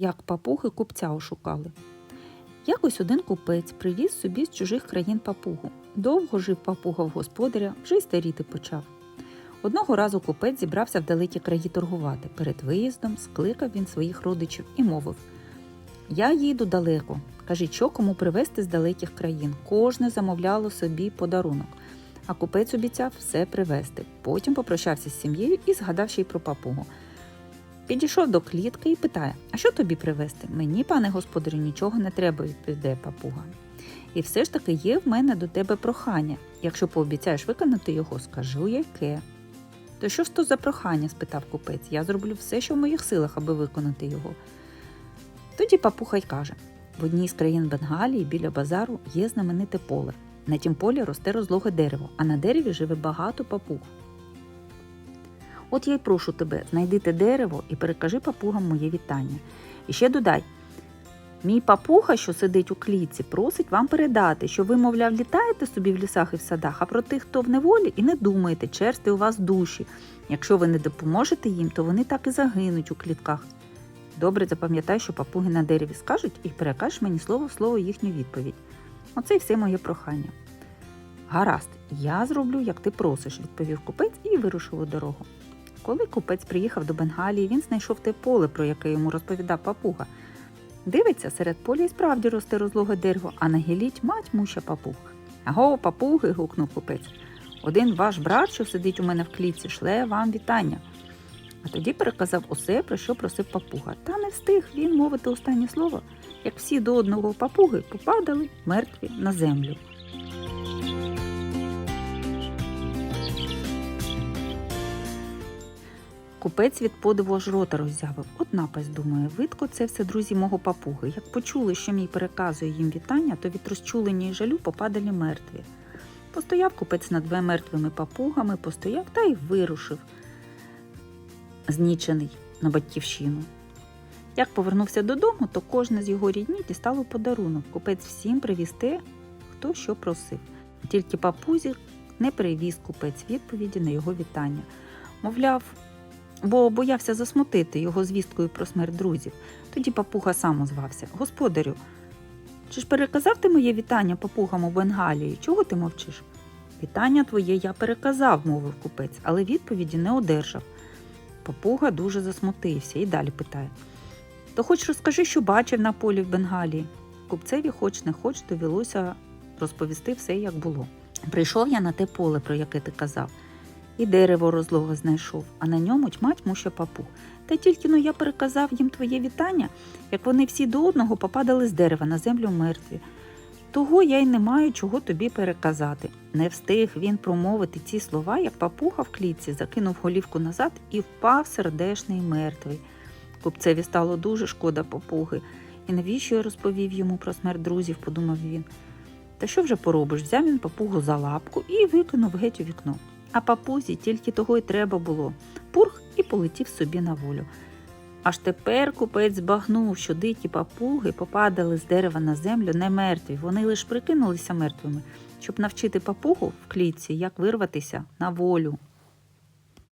як папуги купця ошукали. Якось один купець привіз собі з чужих країн папугу. Довго жив папуга в господаря, вже й старіти почав. Одного разу купець зібрався в далекі краї торгувати. Перед виїздом скликав він своїх родичів і мовив: Я їду далеко. Кажіть, що кому привезти з далеких країн. Кожне замовляло собі подарунок. А купець обіцяв все привезти. Потім попрощався з сім'єю і згадав ще й про папугу. Підійшов до клітки і питає: А що тобі привезти? Мені, пане господарю, нічого не треба, відповідає папуга. І все ж таки є в мене до тебе прохання. Якщо пообіцяєш виконати його, скажу яке. То що ж то за прохання? спитав купець. Я зроблю все, що в моїх силах, аби виконати його. Тоді папуха й каже: в одній з країн Бенгалії біля базару є знамените поле. На тім полі росте розлоге дерево, а на дереві живе багато папуг. От я й прошу тебе, знайди те дерево і перекажи папугам моє вітання. І ще додай. Мій папуга, що сидить у клітці, просить вам передати, що ви, мовляв, літаєте собі в лісах і в садах, а про тих, хто в неволі, і не думаєте, черсти у вас душі. Якщо ви не допоможете їм, то вони так і загинуть у клітках. Добре запам'ятай, що папуги на дереві скажуть, і перекажеш мені слово в слово їхню відповідь. Оце й все моє прохання. Гаразд, я зроблю, як ти просиш, відповів купець і вирушив у дорогу. Коли купець приїхав до Бенгалії, він знайшов те поле, про яке йому розповідав папуга. Дивиться, серед поля і справді росте розлоге дерево, а на гілі мать муща папуг. Аго, папуги. гукнув купець. Один ваш брат, що сидить у мене в клітці, шле вам вітання. А тоді переказав усе, про що просив папуга. Та не встиг він мовити останнє слово, як всі до одного папуги попадали мертві на землю. Купець від подиву аж рота роззявив. От напасть, думає, видко це все друзі мого папуги. Як почули, що мій переказує їм вітання, то від розчулення і жалю попадали мертві. Постояв купець над двома мертвими папугами, постояв та й вирушив, знічений на батьківщину. Як повернувся додому, то кожна з його рідні дістало подарунок. Купець всім привіз те, хто що просив. Тільки папузі не привіз купець відповіді на його вітання. Мовляв, бо боявся засмутити його звісткою про смерть друзів. Тоді папуга сам озвався. Господарю, чи ж переказав ти моє вітання папугам у Бенгалії? Чого ти мовчиш? Вітання твоє я переказав, мовив купець, але відповіді не одержав. Папуга дуже засмутився і далі питає. То хоч розкажи, що бачив на полі в Бенгалії. Купцеві, хоч не хоч, довелося розповісти все, як було. Прийшов я на те поле, про яке ти казав, і дерево розлого знайшов, а на ньому тьмать муща папуг. Та тільки ну я переказав їм твоє вітання, як вони всі до одного попадали з дерева на землю мертві. Того я й не маю чого тобі переказати. Не встиг він промовити ці слова, як папуга в клітці закинув голівку назад і впав сердешний мертвий. Купцеві стало дуже шкода папуги. І навіщо я розповів йому про смерть друзів, подумав він. Та що вже поробиш? Взяв він папугу за лапку і викинув геть у вікно. А папузі тільки того й треба було. Пурх і полетів собі на волю. Аж тепер купець збагнув, що дикі папуги попадали з дерева на землю не мертві, вони лише прикинулися мертвими, щоб навчити папугу в клітці, як вирватися на волю.